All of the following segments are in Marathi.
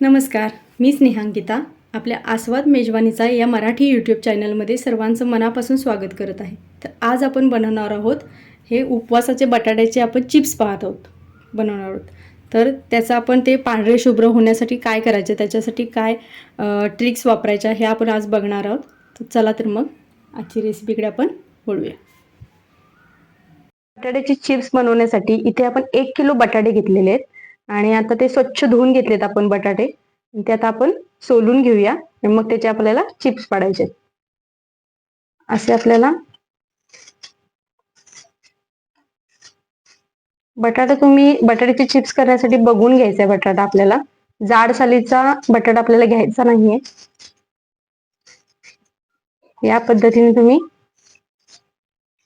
नमस्कार मी स्नेहांकिता आपल्या आस्वाद मेजवानीचा या मराठी यूट्यूब चॅनलमध्ये सर्वांचं मनापासून स्वागत करत आहे. तर आज आपण बनवणार आहोत हे उपवासाचे बटाट्याचे आपण चिप्स पाहत आहोत बनवणार आहोत. तर त्याचं आपण ते पांढरे शुभ्र होण्यासाठी काय करायचं त्याच्यासाठी काय ट्रिक्स वापरायच्या हे आपण आज बघणार आहोत. तर चला तर मग आजची रेसिपीकडे आपण वळूया. बटाट्याचे चिप्स बनवण्यासाठी इथे आपण एक किलो बटाटे घेतलेले आहेत. आणि आता ते स्वच्छ धुवून घेतलेत आपण बटाटे. ते आता आपण सोलून घेऊया. मग त्याचे आपल्याला चिप्स पाडायचे असे आपल्याला बटाटा तुम्ही बटाट्याचे चिप्स करण्यासाठी बघून घ्यायचा आहे बटाटा आपल्याला. जाड सालीचा बटाटा आपल्याला घ्यायचा नाहीये. या पद्धतीने तुम्ही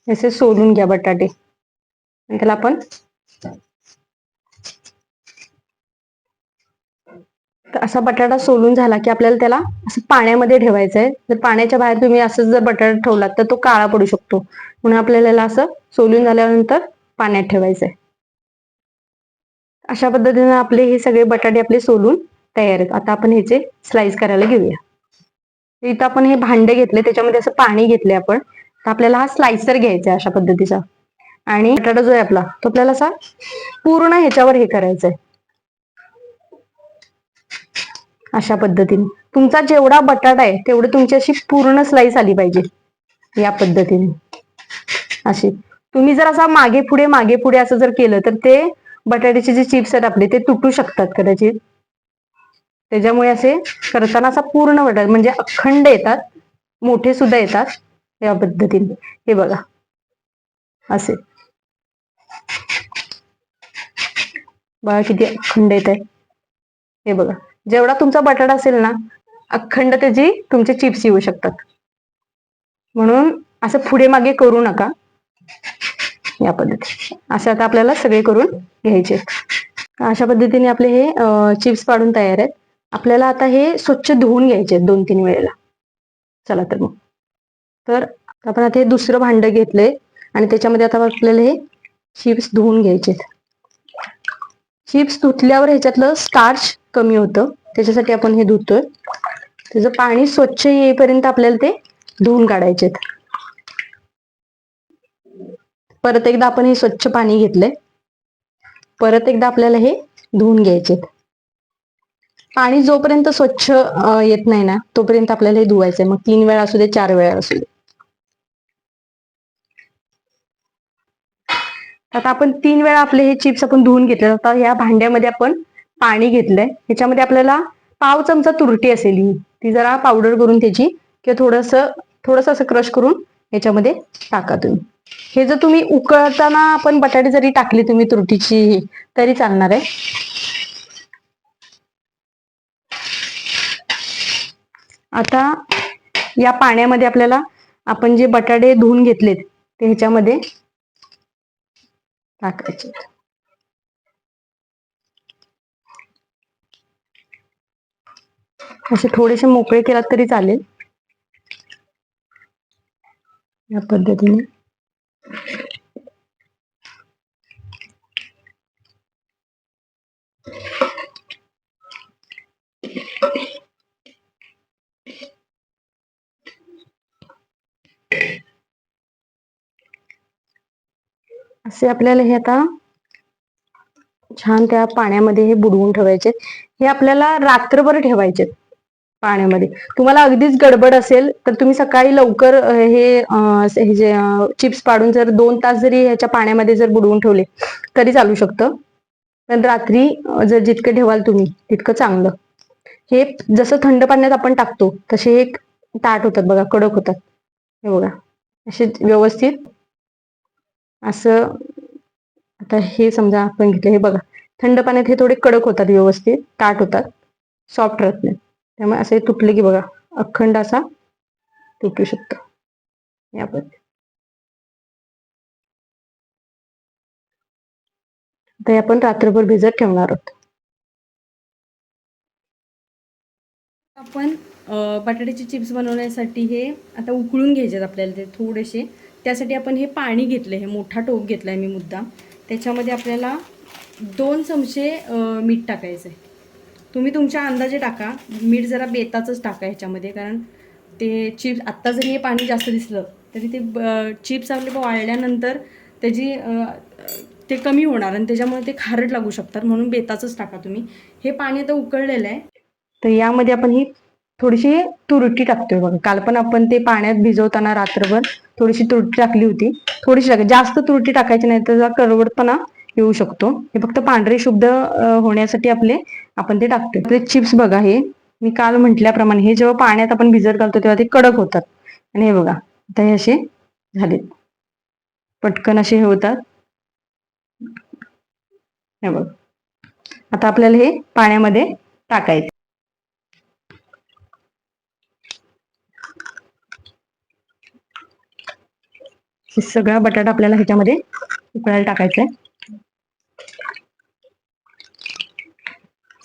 असे सोलून घ्या बटाटे. त्याला आपण असा बटाटा सोलून झाला की आपल्याला त्याला असं पाण्यामध्ये ठेवायचं आहे. जर पाण्याच्या बाहेर तुम्ही असं जर बटाटा ठेवलात तर तो काळा पडू शकतो. म्हणून आपल्याला असं सोलून झाल्यानंतर पाण्यात ठेवायचं आहे. अशा पद्धतीने आपले हे सगळे बटाटे आपले सोलून तयार आहेत. आता आपण ह्याचे स्लाइस करायला घेऊया. इथं आपण हे भांडे घेतले त्याच्यामध्ये असं पाणी घेतले आपण. तर आपल्याला हा स्लायसर घ्यायचा आहे अशा पद्धतीचा. आणि बटाटा जो आहे आपला तो आपल्याला असा पूर्ण ह्याच्यावर हे करायचा आहे. अशा पद्धतीने. तुमचा जेवढा बटाटा आहे तेवढी तुमची अशी पूर्ण स्लाइस आली पाहिजे. या पद्धतीने. अशी. तुम्ही जर असा मागे पुढे मागे पुढे असं जर केलं तर ते बटाट्याचे जे चिप्स आहेत आपले ते तुटू शकतात कदाचित. त्याच्यामुळे असे करताना असा पूर्ण बटाटा म्हणजे अखंड येतात. मोठे सुद्धा येतात. या पद्धतीने. हे बघा. असे. बघा किती अखंड येत आहे हे बघा. जेवढा तुमचा बटाटा असेल ना अखंड त्याची तुमचे चिप्स येऊ शकतात. म्हणून असं पुढे मागे करू नका. या पद्धती असे आता आपल्याला सगळे करून घ्यायचे. अशा पद्धतीने आपले हे चिप्स पाडून तयार आहेत. आपल्याला आता हे स्वच्छ धुवून घ्यायचे दोन तीन वेळेला. चला तर मग. तर आपण आता हे दुसरं भांड घेतलंय आणि त्याच्यामध्ये आता आपल्याला हे चिप्स धुवून घ्यायचे चिप्स धुतल्यावर ह्याच्यातलं स्टार्च कमी होतं. त्याच्यासाठी आपण हे धुतोय. त्याचं पाणी स्वच्छ येईपर्यंत आपल्याला ते धुवून काढायचे परत एकदा आपण हे स्वच्छ पाणी घेतलंय. परत एकदा आपल्याला हे धुवून घ्यायचे पाणी जोपर्यंत स्वच्छ येत नाही ना तोपर्यंत आपल्याला हे धुवायचंय. मग तीन वेळा असू दे चार वेळा असू दे. आता आपण तीन वेळा आपले हे चिप्स आपण धुवून घेतले. आता या भांड्यामध्ये आपण पाणी घेतलंय. ह्याच्यामध्ये आपल्याला पाव चमचा तुरटी असेल ही. ती जरा पावडर करून त्याची किंवा थोडस थोडस असं क्रश करून ह्याच्यामध्ये टाका तुम्ही. हे जर तुम्ही उकळताना आपण बटाटे जरी टाकली तुम्ही तुरटीची तरी चालणार आहे. आता या पाण्यामध्ये आपल्याला आपण जे बटाटे धुवून घेतलेत ते ह्याच्यामध्ये टाकायचे. असे थोडेसे मोकळे केलात तरी चालेल. या पद्धतीने. असे आपल्याला हे आता छान त्या पाण्यामध्ये हे बुडवून ठेवायचे. हे आपल्याला रात्रभर ठेवायचे पाण्यामध्ये. तुम्हाला अगदीच गडबड असेल तर तुम्ही सकाळी लवकर हे जे चिप्स पाडून जर दोन तास जरी ह्याच्या पाण्यामध्ये जर बुडवून ठेवले तरी चालू शकतं. पण रात्री जर जितकं ठेवाल तुम्ही तितकं चांगलं. हे जसं थंड पाण्यात आपण टाकतो तसे हे ताट होतात बघा कडक होतात. हे बघा असे व्यवस्थित. असं आता हे समजा आपण घेतलं हे बघा. थंड पाण्यात हे थोडे कडक होतात व्यवस्थित ताट होतात. सॉफ्ट राहत नाही त्यामुळे असे तुटले की बघा अखंड असा तुटू शकतो. या पद्धती आपण रात्रभर भिजत ठेवणार आहोत. आपण बटाट्याचे चिप्स बनवण्यासाठी हे आता उकळून घ्यायचे आपल्याला ते थोडेसे. त्यासाठी आपण हे पाणी घेतलं हे मोठा टोप घेतला आहे मी मुद्दा त्याच्यामध्ये आपल्याला दोन चमचे मीठ टाकायचं आहे तुम्ही तुमच्या अंदाजे टाका. मीठ जरा बेताचंच टाका ह्याच्यामध्ये कारण ते चिप्स आत्ता जरी हे पाणी जास्त दिसलं तरी ते चिप्स आपले वाळल्यानंतर त्याची ते कमी होणार आणि त्याच्यामुळे ते खारट लागू शकतात म्हणून बेताचंच टाका तुम्ही. हे पाणी आता उकळलेलं आहे. तर यामध्ये आपण ही थोडीशी तुरटी टाकतोय बघा. काल पण आपण ते पाण्यात भिजवताना रात्रभर थोडीशी तुरटी टाकली होती. थोडीशी टाक. जास्त तुरटी टाकायची नाही तर करवडपणा येऊ शकतो. हे फक्त पांढरे शुद्ध होण्यासाठी आपले आपण ते टाकतो ते चिप्स बघा हे. मी काल म्हटल्याप्रमाणे हे जेव्हा पाण्यात आपण भिजत घालतो तेव्हा ते कडक होतात. आणि हे बघा आता हे असे झाले पटकन असे हे होतात. हे बघ. आता आपल्याला हे पाण्यामध्ये टाकायचे. सगळा बटाटा आपल्याला ह्याच्यामध्ये उकळायला टाकायचा आहे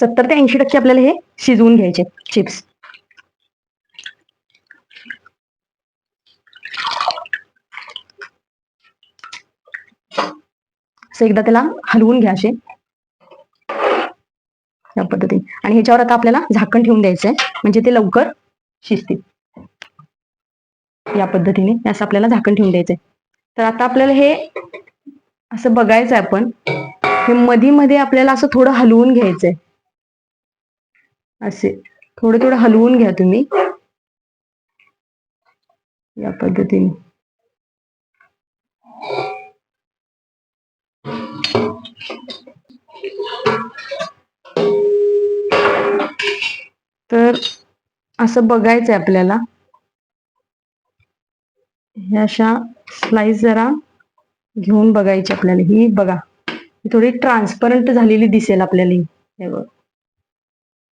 सत्तर ते ऐंशी टक्के आपल्याला हे शिजवून घ्यायचे चिप्स असं एकदा त्याला हलवून घ्या असे. या पद्धतीने. आणि ह्याच्यावर आता आपल्याला झाकण ठेवून द्यायचंय म्हणजे ते लवकर शिजतील. या पद्धतीने असं आपल्याला झाकण ठेवून द्यायचंय तर आता आपल्याला हे असं बघायचंय आपण हे मधी मध्ये आपल्याला असं थोडं हलवून घ्यायचंय असे. थोडं थोडं हलवून घ्या तुम्ही. या पद्धतीने. तर असं बघायचंय आपल्याला. ह्या अशा स्लाइस जरा घेऊन बघायची आपल्याला. ही बघा. थोडी ट्रान्सपरंट झालेली दिसेल आपल्याला हे बघ.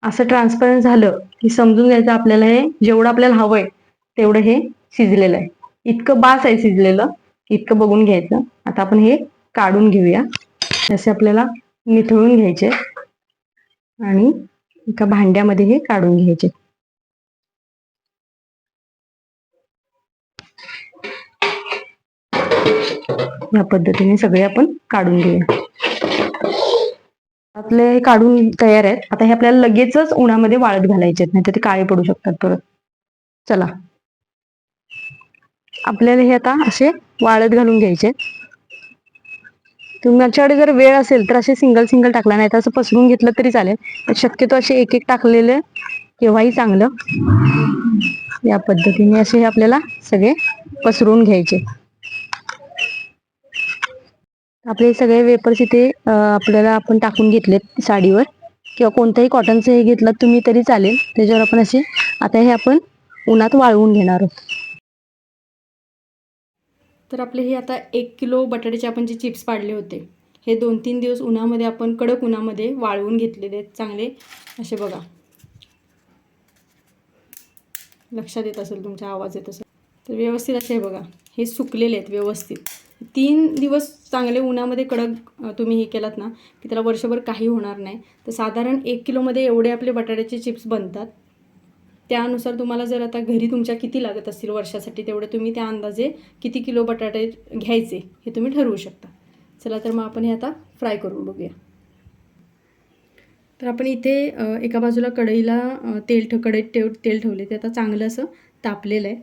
असं ट्रान्सपरंट झालं की समजून घ्यायचं आपल्याला हे जेवढं आपल्याला हवंय तेवढं हे शिजलेलं आहे. इतकं बास आहे शिजलेलं इतकं बघून घ्यायचं. आता आपण हे काढून घेऊया. असे आपल्याला निथळून घ्यायचे आणि एका भांड्यामध्ये हे काढून घ्यायचे. या पद्धतीने सगळे आपण काढून घेऊया. आपले हे काढून तयार आहेत. आता हे आपल्याला लगेचच उन्हामध्ये वाळत घालायचे आहेत नाही तर ते काळे पडू शकतात परत. चला. आपल्याला हे आता असे वाळत घालून घ्यायचे तुमच्याकडे जर वेळ असेल तर असे सिंगल सिंगल टाकला नाही तर असं पसरून घेतलं तरी चालेल. पण शक्यतो असे एक एक टाकलेले केव्हाही चांगलं. या पद्धतीने असे हे आपल्याला सगळे पसरून घ्यायचे. आपले सगळे वेपर्स इथे आपल्याला आपण टाकून घेतलेत साडीवर. किंवा कोणतंही कॉटनचं हे घेतलं तुम्ही तरी चालेल. त्याच्यावर आपण असे आता हे आपण उन्हात वाळवून घेणार आहोत. तर आपले हे आता एक किलो बटाट्याचे आपण जे चिप्स पाडले होते हे दोन तीन दिवस उन्हामध्ये आपण कडक उन्हामध्ये वाळवून घेतलेले आहेत चांगले. असे बघा. लक्षात येत असेल तुमचा आवाज येत असेल. तर व्यवस्थित असे बघा. हे सुकलेले आहेत व्यवस्थित. तीन दिवस चांगले उन्हामध्ये कडक तुम्ही हे केलात ना की त्याला वर्षभर काही होणार नाही. तर साधारण एक किलोमध्ये एवढे आपले बटाट्याचे चिप्स बनतात. त्यानुसार तुम्हाला जर आता घरी तुमच्या किती लागत असतील वर्षासाठी तेवढे तुम्ही त्या अंदाजे किती किलो बटाटे घ्यायचे हे तुम्ही ठरवू शकता. चला तर मग आपण हे आता फ्राय करून बघूया. तर आपण इथे एका बाजूला कढईला तेल ठ कढईत ठेव तेल ठेवले. ते आता चांगलं असं तापलेलं आहे.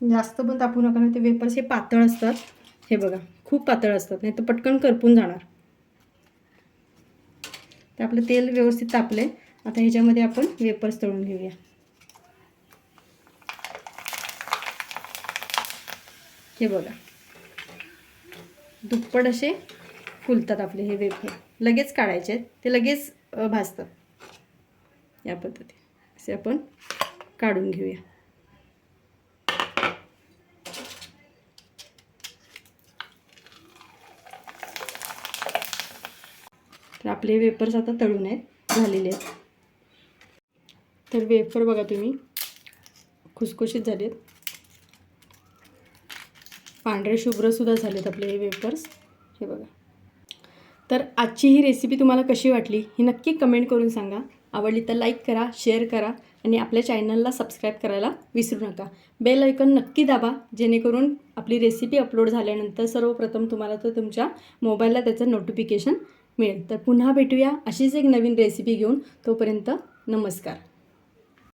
जास्त पण तापू नका नाही ते वेपर्स हे पातळ असतात. हे बघा खूप पातळ असतात नाही तर पटकन करपून जाणार. तर आपलं तेल व्यवस्थित तापले आता ह्याच्यामध्ये आपण वेपर्स तळून घेऊया. हे बघा. दुप्पट असे फुलतात आपले हे वेफर लगेच काढायचे आहेत. ते लगेच भाजतात. या पद्धती असे आपण काढून घेऊया. तर आपले वेफर्स आता तळून आहेत झालेले आहेत. तर वेफर बघा तुम्ही खुसखुशीत झालेत. पांढरे शुभ्रसुद्धा झालेत आपले हे वेफर्स हे बघा. तर आजची ही रेसिपी तुम्हाला कशी वाटली ही नक्की कमेंट करून सांगा. आवडली तर लाईक करा शेअर करा आणि आपल्या चॅनलला सबस्क्राईब करायला विसरू नका. बेल ऐकन नक्की दाबा जेणेकरून आपली रेसिपी अपलोड झाल्यानंतर सर्वप्रथम तुम्हाला तर तुमच्या मोबाईलला त्याचं नोटिफिकेशन मिळेल. तर पुन्हा भेटूया अशीच एक नवीन रेसिपी घेऊन. तोपर्यंत नमस्कार.